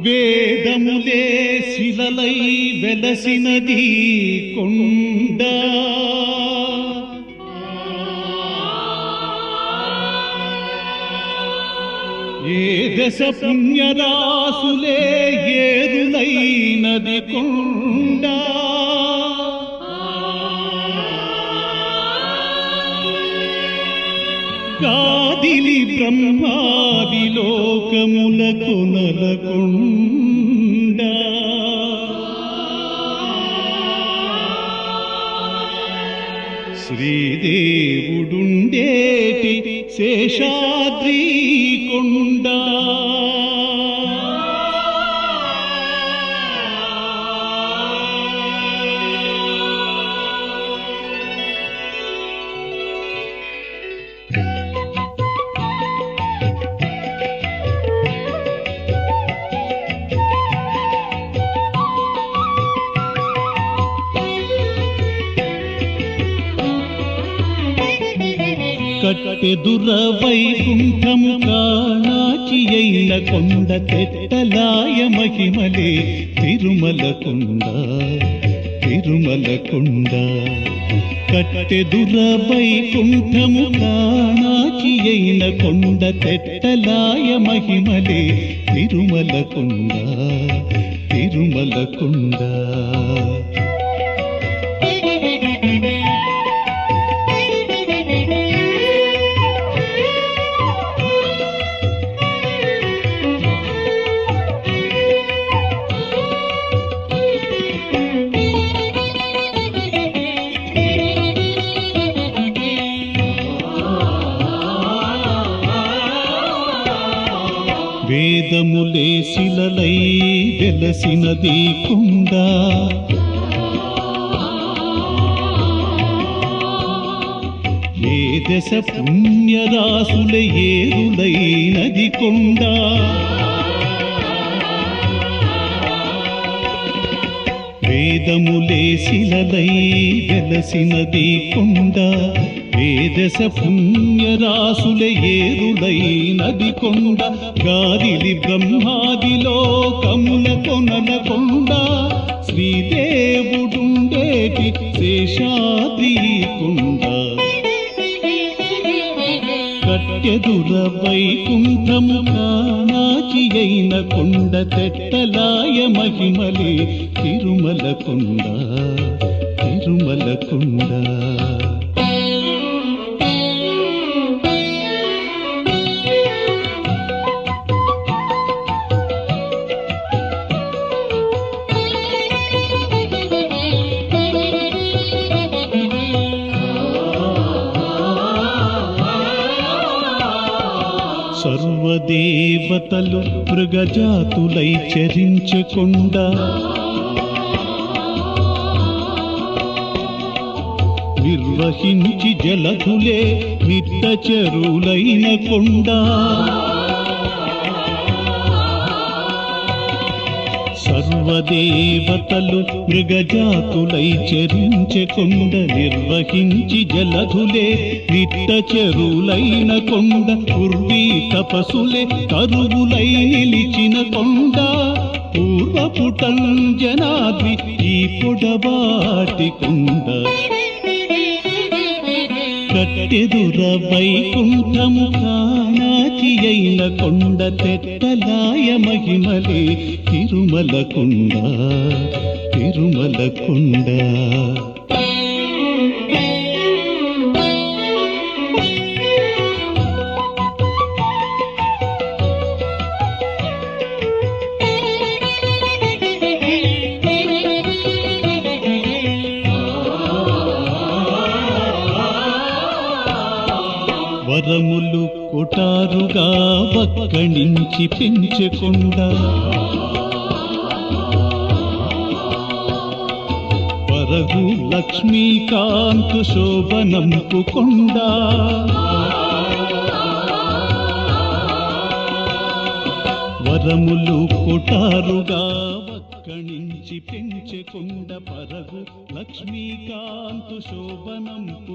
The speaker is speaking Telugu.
వేదములే శిలలై వెలసినది కొండ. ఏ దశ పుణ్యరాసులే ఏరులైనది కొండ. గాదిలి బ్రహ్మా బ్రహ్మాది లోకముల కొనలకుండ శ్రీదేవుడుండేటి శేషాద్రి కొండా. కట్టెదుర వైకుంఠము కానాచి అయిన కొండ తెట్టలాయ మహిమలే తిరుమల కొండ తిరుమల కొండ కట్టెదుర వైకుంఠము కాణాచి అయిన కొండ తెట్టలాయ మహిమలే తిరుమల కొండ తిరుమల కొండ వేదములే శిలలై వెలసినది కుండ ఏ దశ పుణ్యరాసుల ఏరులైనది కొండ. వేదములే శిలలై వెలసినది కొండ. వేదస పుణ్యరాసుల ఏరులై నది కొండ గాదిలి బ్రహ్మాదిలో కముల కొనల కొండ శ్రీదేవుడుండేటి శేషాద్రి కొండ కట్టెదుర వైకుంఠము కానాచి అయిన కొండ తెట్టలాయ మహిమలే తిరుమల కొండ తిరుమల కొండ సర్వదేవతలు మృగజాతులై చరించకుండా నిర్వహించి జలధులే నిత్త చెరువులైన కొండా. సర్వదేవతలు మృగజాతులై చరించకొండ నిర్వహించి జలధులే నిట్ట చెరువులైన కొండ పూర్వీ తపసులే కరువులై నిలిచిన కొండ. పూర్వపుటంజనాద్రి ఈ పొడవాటి కొండ. కట్టెదుర వైకుంఠము కానాచి అయిన కొండ తెట్టలాయ మహిమలే తిరుమల కొండ తిరుమల కొండ వరములు కొటారుగా వక్కణించి పెంచకుండా. వరగు లక్ష్మీకాంతు శోభనంపు కొండా వరములు కొటారుగా వక్కణించి పెంచకుండా. పరగు లక్ష్మీకాంతు శోభనంపు